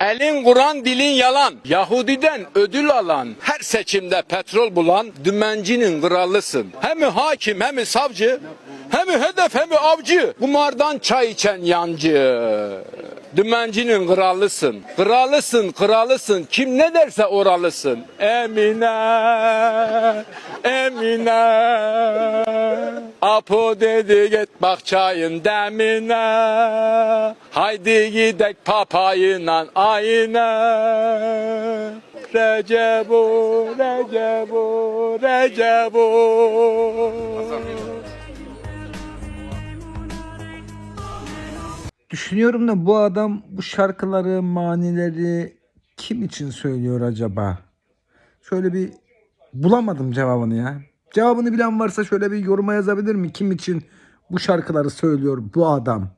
Elin Kur'an dilin yalan. Yahudiden ödül alan, her seçimde petrol bulan dümencinin kralısın. Hem hakim hem savcı, hem hedef hem avcı. Kumardan çay içen yancı. Dümencinin kralısın. Kralısın, kralısın. Kim ne derse oralısın. Emine, Emine. Apo dedi git bak çayın demine. Haydi gidek papayla ayine. Recebo, Recebo, Recebo. Düşünüyorum da bu adam bu şarkıları, manileri kim için söylüyor acaba? Şöyle bir bulamadım cevabını ya. Cevabını bilen varsa şöyle bir yoruma yazabilir mi? Kim için bu şarkıları söylüyor bu adam?